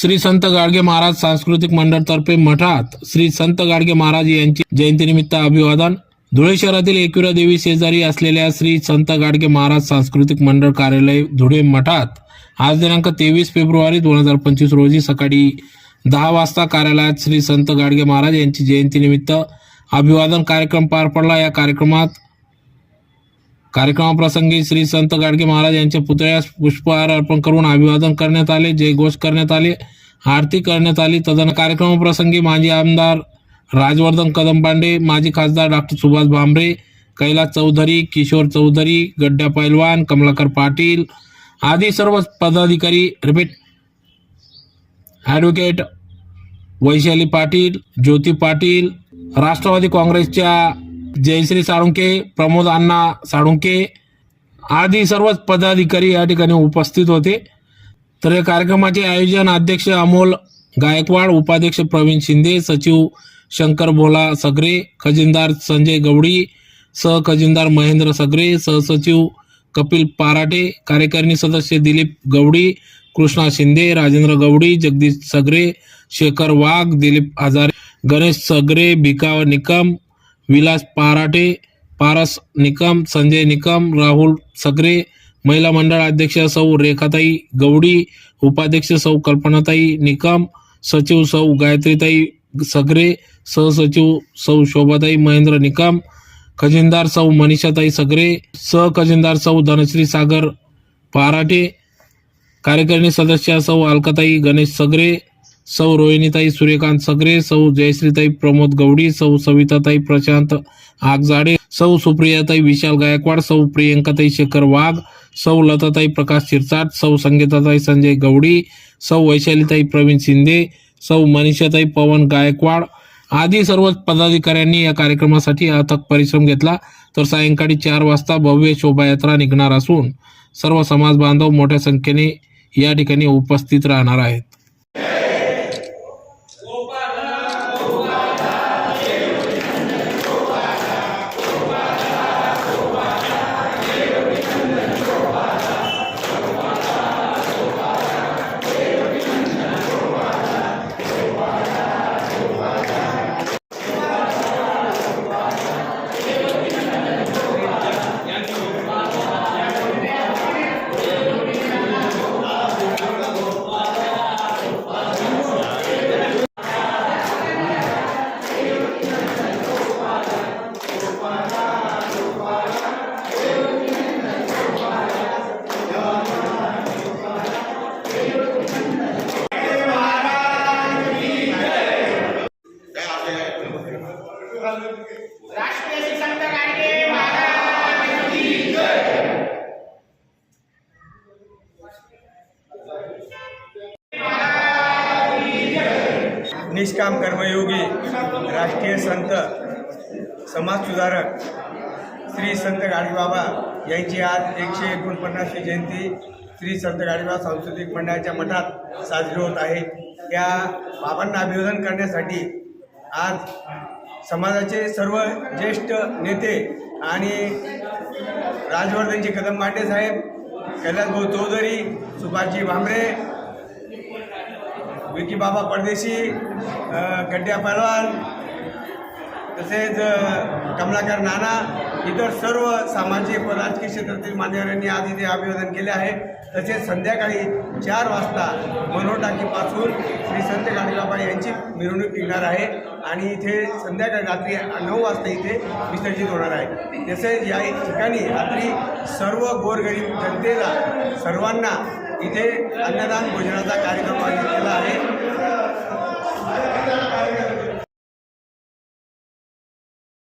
श्री संत गाडगे महाराज सांस्कृतिक मंडळतर्फे मठात श्री संत गाडगे महाराज यांची जयंतीनिमित्त अभिवादन. धुळे शहरातील एकविरा देवी शेजारी असलेल्या श्री संत गाडगे महाराज सांस्कृतिक मंडळ कार्यालय धुळे मठात आज दिनांक तेवीस फेब्रुवारी दोन हजार पंचवीस रोजी सकाळी दहा वाजता कार्यालयात श्री संत गाडगे महाराज यांची जयंतीनिमित्त अभिवादन कार्यक्रम पार पडला. या कार्यक्रमात कार्यक्रमाप्रसंगी श्री संत गाडगे महाराज यांच्या पुतळ्यास पुष्पहार अर्पण करून अभिवादन करण्यात आले जयघोष करण्यात आले आरती करण्यात आली. तदन कार्यक्रमाप्रसंगी माजी आमदार राजवर्धन कदमपांडे माजी खासदार डॉक्टर सुभाष भांबरे कैलास चौधरी किशोर चौधरी गड्डा पैलवान कमलाकर पाटील आदी सर्व पदाधिकारी रिपीट ॲडव्होकेट वैशाली पाटील ज्योती पाटील राष्ट्रवादी काँग्रेसच्या जयश्री साळुंके प्रमोद अण्णा साळुंके आदी सर्वच पदाधिकारी या ठिकाणी उपस्थित होते. तर या कार्यक्रमाचे आयोजन अध्यक्ष अमोल गायकवाड उपाध्यक्ष प्रवीण शिंदे सचिव शंकर भोला सगरे खजिनदार संजय गवडी सहखजिनदार महेंद्र सगरे सहसचिव कपिल पाराटे कार्यकारिणी सदस्य दिलीप गवडी कृष्णा शिंदे राजेंद्र गवडी जगदीश सगरे शेखर वाघ दिलीप हजारे गणेश सगरे भिका निकम विलास पाराटे पारस निकम संजय निकम राहुल सगरे महिला मंडळ अध्यक्ष सौ रेखाताई गवडी उपाध्यक्ष सौ कल्पनाताई निकम सचिव सौ गायत्रीताई सगरे सहसचिव सौ शोभाताई महेंद्र निकम खजिनदार सौ मनीषाताई सगरे सहखजिनदार सौ धनश्री सागर पाराटे कार्यकारिणी सदस्य सौ अलकाताई गणेश सगरे सौ रोहिणीताई सूर्यकांत सगरे सौ जयश्रीताई प्रमोद गवडी सौ सविताताई प्रशांत आगजाडे सौ सुप्रियाताई विशाल गायकवाड सौ प्रियंकाताई शेखर वाघ सौ लताताई प्रकाश शिरसाट सौ संगीताताई संजय गवडी सौ वैशालीताई प्रवीण शिंदे सौ मनीषाताई पवन गायकवाड आदी सर्व पदाधिकाऱ्यांनी या कार्यक्रमासाठी अथक परिश्रम घेतला. तर सायंकाळी चार वाजता भव्य शोभायात्रा निघणार असून सर्व समाज बांधव मोठ्या संख्येने या ठिकाणी उपस्थित राहणार आहेत. निष्काम कर्मयोगी राष्ट्रीय संत समाजसुधारक श्री संत गाडीबाबा यांची आज एकशे एकोणपन्नासवी जयंती श्री संत गाडीबाबा सांस्कृतिक मंडळाच्या मठात साजरी होत आहे. त्या बाबांना अभिवादन करण्यासाठी आज समाजाचे सर्व ज्येष्ठ नेते आणि राजवर्धनजी कदम माटे साहेब कैलासभाऊ चौधरी सुभाषजी भांबरे विकी बाबा परदेशी गड्ड्या पहलवान तसेच कमलाकर नाना इतर सर्व सामाजिक व राजकीय क्षेत्रातील मान्यवरांनी आज इथे अभिवादन केले आहे. तसेच संध्याकाळी चार वाजता मनोटाकीपासून श्री संत गाडीबाबा यांची मिरवणूक निघणार आहे. आणि इथे संध्याकाळी रात्री नऊ वाजता इथे विसर्जित होणार आहे. तसेच या ठिकाणी रात्री सर्व गोरगरीब जनतेला सर्वांना इथे अन्नदान भोजनाचा कार्यक्रम आयोजित केला आहे.